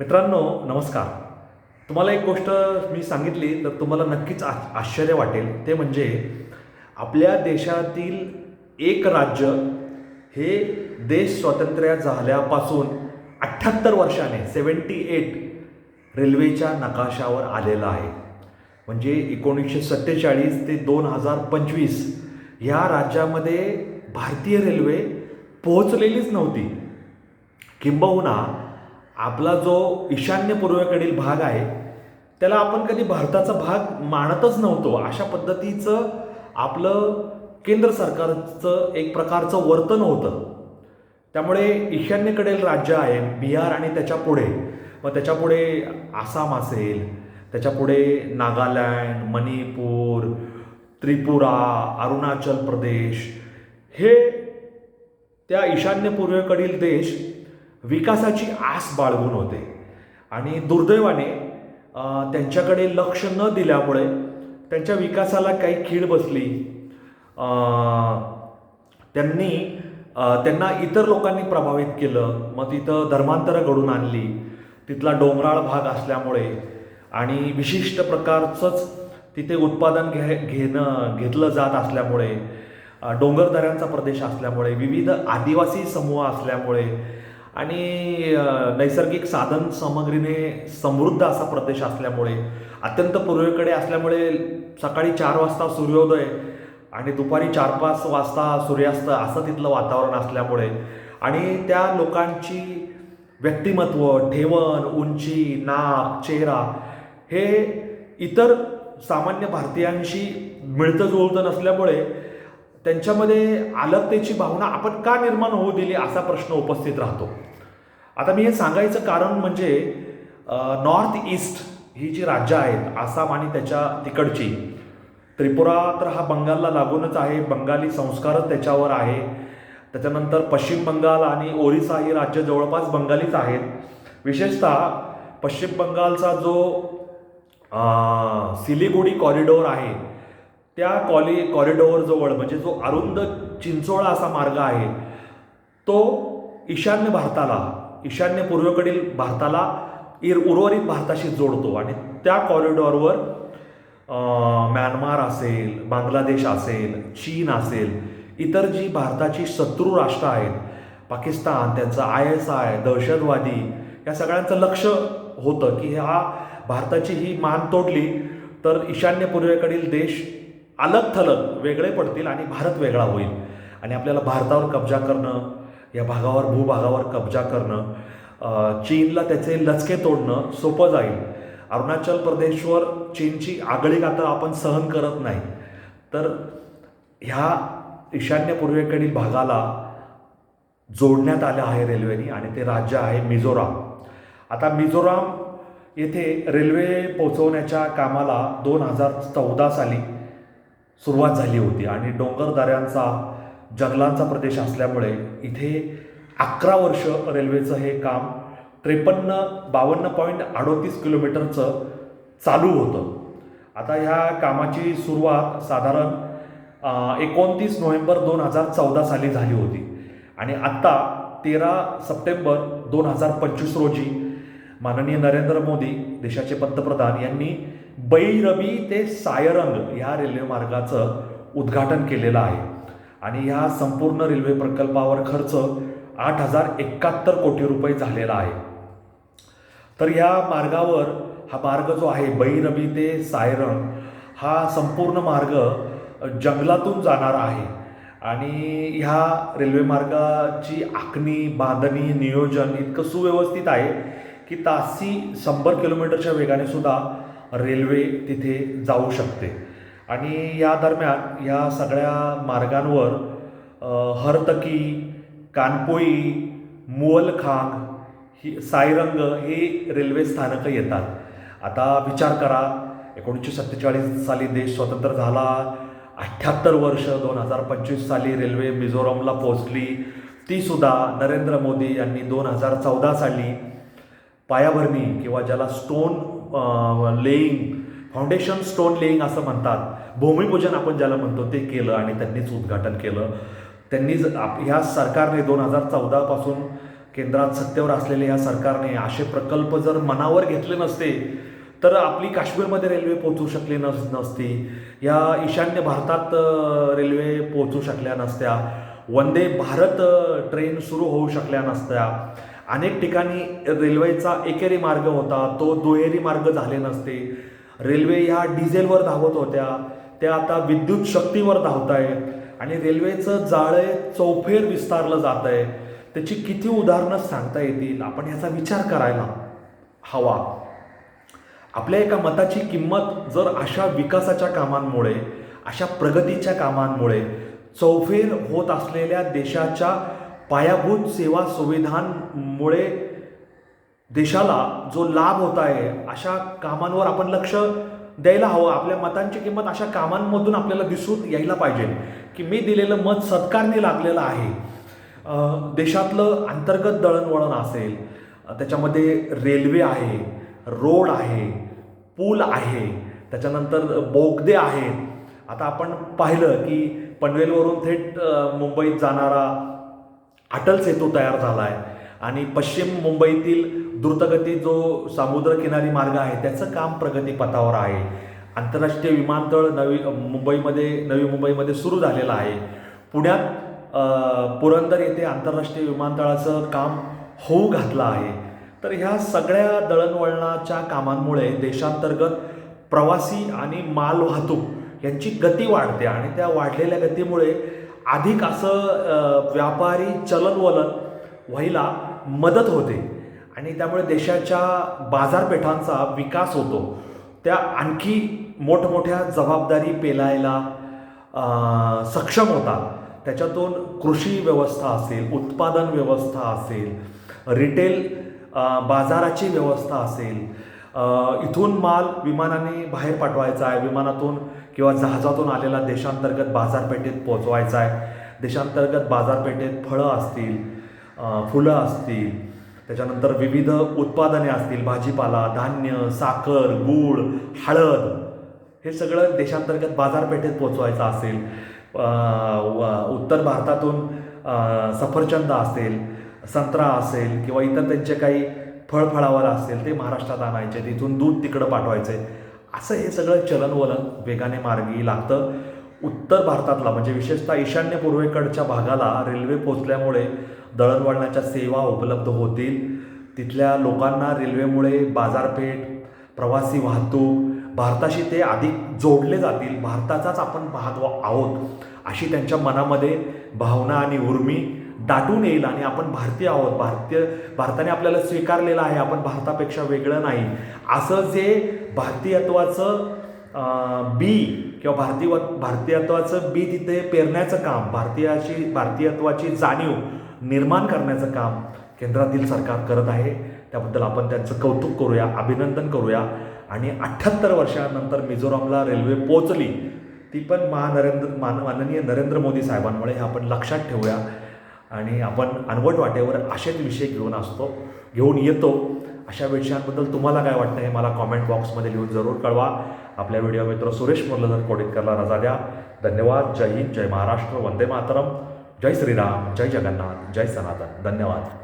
मित्रांनो नमस्कार. तुम्हाला एक गोष्ट मी सांगितली तर तुम्हाला नक्कीच आ आश्चर्य वाटेल. ते म्हणजे आपल्या देशातील एक राज्य हे देश स्वातंत्र्य झाल्यापासून अठ्ठ्याहत्तर वर्षाने सेवन्टी एट रेल्वेच्या नकाशावर आलेलं आहे. म्हणजे एकोणीसशे सत्तेचाळीस ते दोन हजार पंचवीस ह्या राज्यामध्ये भारतीय रेल्वे पोहोचलेलीच नव्हती. किंबहुना आपला जो ईशान्य पूर्वेकडील भाग आहे त्याला आपण कधी भारताचा भाग मानतच नव्हतो. अशा पद्धतीचं आपलं केंद्र सरकारचं एक प्रकारचं वर्तन होतं. त्यामुळे ईशान्येकडील राज्य आहे बिहार आणि त्याच्या पुढे. मग त्याच्या पुढे आसाम असेल त्याच्या पुढे नागालँड मणिपूर त्रिपुरा अरुणाचल प्रदेश. हे त्या ईशान्य पूर्वेकडील देश विकासाची आस बाळगून होते. आणि दुर्दैवाने त्यांच्याकडे लक्ष न दिल्यामुळे त्यांच्या विकासाला काही खीळ बसली. त्यांनी त्यांना इतर लोकांनी प्रभावित केलं. मग तिथं धर्मांतरं घडून आणली. तिथला डोंगराळ भाग असल्यामुळे आणि विशिष्ट प्रकारचंच तिथे उत्पादन घे घेणं घेतलं जात असल्यामुळे डोंगरदऱ्यांचा प्रदेश असल्यामुळे विविध आदिवासी समूह असल्यामुळे आणि नैसर्गिक साधन सामग्रीने समृद्ध असा प्रदेश असल्यामुळे अत्यंत पूर्वेकडे असल्यामुळे सकाळी चार वाजता सूर्योदय आणि दुपारी चार पाच वाजता सूर्यास्त असं तिथलं वातावरण असल्यामुळे आणि त्या लोकांची व्यक्तिमत्व ठेवण उंची नाक चेहरा हे इतर सामान्य भारतीयांशी मिळतं जुळतं नसल्यामुळे त्यांच्यामध्ये अलगतेची भावना आपण का निर्माण होऊ दिली असा प्रश्न उपस्थित राहतो. आता मी हे सांगायचं कारण म्हणजे नॉर्थ ईस्ट ही जी राज्य आहेत आसाम आणि त्याच्या तिकडची त्रिपुरा तर हा बंगालला लागूनच आहे बंगाली संस्कारच त्याच्यावर आहे. त्याच्यानंतर पश्चिम बंगाल आणि ओरिसा ही राज्य जवळपास बंगालीच आहेत. विशेषतः पश्चिम बंगालचा जो सिलिगुडी कॉरिडोर आहे त्या कॉली कॉरिडॉरजवळ म्हणजे जो अरुंद चिंचोळा असा मार्ग आहे तो ईशान्य भारताला ईशान्य पूर्वेकडील भारताला इर उर्वरित भारताशी जोडतो. आणि त्या कॉरिडॉरवर म्यानमार असेल बांगलादेश असेल चीन असेल इतर जी भारताची शत्रू राष्ट्र आहेत पाकिस्तान त्यांचं आय एस आय दहशतवादी या सगळ्यांचं लक्ष होतं की हा भारताची ही मान तोडली तर ईशान्य पूर्वेकडील देश अलग थलग वेगळे पडतील आणि भारत वेगळा होईल. आणि आपल्याला भारतावर कब्जा करणं या भागावर भूभागावर कब्जा करणं चीनला त्याचे लचके तोडणं सोपं जाईल. अरुणाचल प्रदेशवर चीनची आगळीक आता आपण सहन करत नाही. तर ह्या ईशान्य पूर्वेकडील भागाला जोडण्यात आलं आहे रेल्वेने आणि ते राज्य आहे मिझोराम. आता मिझोराम येथे रेल्वे पोचवण्याच्या कामाला दोन हजार चौदा साली सुरुवात झाली होती. आणि डोंगरदऱ्यांचा जंगलांचा प्रदेश असल्यामुळे इथे अकरा वर्ष रेल्वेचं हे काम त्रेपन्न बावन्न पॉईंट अडोतीस किलोमीटरचं चालू होतं. आता ह्या कामाची सुरुवात साधारण एकोणतीस नोव्हेंबर दोन हजार चौदा साली झाली होती. आणि आत्ता तेरा सप्टेंबर दोन हजार पंचवीस रोजी माननीय नरेंद्र मोदी देशाचे पंतप्रधान यांनी बैरबी ते सायरंग ह्या रेल्वे मार्गाचं उद्घाटन केलेलं आहे. आणि ह्या संपूर्ण रेल्वे प्रकल्पावर खर्च आठ हजार एकाहत्तर कोटी रुपये झालेला आहे. तर ह्या मार्गावर हा मार्ग जो आहे बैरबी ते सायरंग हा संपूर्ण मार्ग जंगलातून जाणार आहे. आणि ह्या रेल्वे मार्गाची आखणी बांधणी नियोजन इतकं सुव्यवस्थित आहे की तासी शंभर किलोमीटरच्या वेगाने सुद्धा रेल्वे तिथे जाऊ शकते. आणि या दरम्यान या सगळ्या मार्गांवर हरतकी कानपोई मुअलखांग ही सायरंग हे रेल्वे स्थानकं येतात. आता विचार करा एकोणीसशे सत्तेचाळीस साली देश स्वतंत्र झाला अठ्ठ्याहत्तर वर्ष दोन हजार पंचवीस साली रेल्वे मिझोरमला पोहोचली तीसुद्धा नरेंद्र मोदी यांनी दोन हजार चौदा साली पायाभरणी किंवा ज्याला stone laying foundation stone laying असं म्हणतात. भूमिपूजन आपण ज्याला म्हणतो ते केलं आणि त्यांनीच उद्घाटन केलं. त्यांनी आप- ह्या सरकारने दोन हजार चौदापासून केंद्रात सत्तेवर असलेल्या या सरकारने असे प्रकल्प जर मनावर घेतले नसते तर आपली काश्मीरमध्ये रेल्वे पोहोचू शकली नस नसती. या ईशान्य भारतात रेल्वे पोहोचू शकल्या नसत्या. वंदे भारत ट्रेन सुरू होऊ शकल्या नसत्या. अनेक ठिकाणी रेल्वेचा एकेरी मार्ग होता तो दुहेरी मार्ग झाले नसते. रेल्वे ह्या डिझेलवर धावत होत्या त्या आता विद्युत शक्तीवर धावत आहेत आणि रेल्वेचं जाळं चौफेर विस्तारलं जात आहे त्याची किती उदाहरणं सांगता येतील? आपण याचा विचार करायला हवा. आपल्या एका मताची किंमत जर अशा विकासाच्या कामांमुळे अशा प्रगतीच्या कामांमुळे चौफेर होत असलेल्या देशाच्या पायाभूत सेवा सुविधांमुळे देशाला जो लाभ होत आहे अशा कामांवर आपण लक्ष द्यायला हवं. आपल्या मतांची किंमत अशा कामांमधून आपल्याला दिसून यायला पाहिजे की मी दिलेलं मत सत्कारने लागलेलं आहे. देशातलं अंतर्गत दळणवळण असेल त्याच्यामध्ये रेल्वे आहे रोड आहे पूल आहे त्याच्यानंतर बोगदे आहेत. आता आपण पाहिलं की पनवेलवरून थेट मुंबईत जाणारा अटल सेतू तयार झाला आहे आणि पश्चिम मुंबईतील द्रुतगती जो समुद्रकिनारी मार्ग आहे त्याचं काम प्रगतीपथावर आहे. आंतरराष्ट्रीय विमानतळ नवी मुंबईमध्ये नवी मुंबईमध्ये सुरू झालेलं आहे. पुण्यात पुरंदर येथे आंतरराष्ट्रीय विमानतळाचं काम होऊ घातलं आहे. तर ह्या सगळ्या दळणवळणाच्या कामांमुळे देशांतर्गत प्रवासी आणि माल वाहतूक यांची गती वाढते आणि त्या वाढलेल्या गतीमुळे अधिक असं व्यापारी चलनवलन व्हायला मदत होते. आणि त्यामुळे देशाच्या बाजारपेठांचा विकास होतो. त्या आणखी मोठमोठ्या जबाबदारी पेलायला सक्षम होतात. त्याच्यातून कृषी व्यवस्था असेल उत्पादन व्यवस्था असेल रिटेल बाजाराची व्यवस्था असेल इथून माल विमानाने बाहेर पाठवायचा आहे. विमानातून किंवा जहाजातून आलेला देशांतर्गत बाजारपेठेत पोचवायचा आहे. देशांतर्गत बाजारपेठेत फळं असतील फुलं असतील त्याच्यानंतर विविध उत्पादने असतील भाजीपाला धान्य साखर गूळ हळद हे सगळं देशांतर्गत बाजारपेठेत पोचवायचं असेल. व- उत्तर भारतातून सफरचंद असेल संत्रा असेल किंवा इतर त्यांचे काही फळफळावर असेल ते महाराष्ट्रात आणायचे तिथून दूध तिकडं पाठवायचे. असं हे सगळं चलनवलन वेगाने मार्गी लागतं. उत्तर भारतातला म्हणजे विशेषतः ईशान्य पूर्वेकडच्या भागाला रेल्वे पोचल्यामुळे दळणवळणाच्या सेवा उपलब्ध होतील. तिथल्या लोकांना रेल्वेमुळे बाजारपेठ प्रवासी वाहतूक भारताशी ते अधिक जोडले जातील. भारताचाच आपण पाहतो आहोत अशी त्यांच्या मनामध्ये भावना आणि उर्मी दाटून येईल आणि आपण भारतीय आहोत. भारतीय भारताने आपल्याला स्वीकारलेलं आहे. आपण भारतापेक्षा वेगळं नाही. असं जे भारतीयत्वाचं बी किंवा भारतीय भारतीयत्वाचं बी तिथे पेरण्याचं काम भारतीयाची भारतीयत्वाची जाणीव निर्माण करण्याचं काम केंद्रातील सरकार करत आहे. त्याबद्दल आपण त्यांचं कौतुक करूया अभिनंदन करूया. आणि अठ्ठ्याहत्तर वर्षानंतर मिझोरामला रेल्वे पोचली ती पण महानरेंद्र मान माननीय नरेंद्र मोदी साहेबांमुळे हे आपण लक्षात ठेवूया. आणि आपण अनवट वाटेवर असेच विषय घेऊन असतो घेऊन येतो. अशा विषयांबद्दल तुम्हाला काय वाटतं हे मला कॉमेंट बॉक्समध्ये लिहून जरूर कळवा. आपल्या व्हिडिओ मित्र सुरेश मुरलीधर कोडितकरला रजा द्या. धन्यवाद. जय हिंद. जय महाराष्ट्र. वंदे मातरम. जय श्रीराम. जय जगन्नाथ. जय सनातन. धन्यवाद.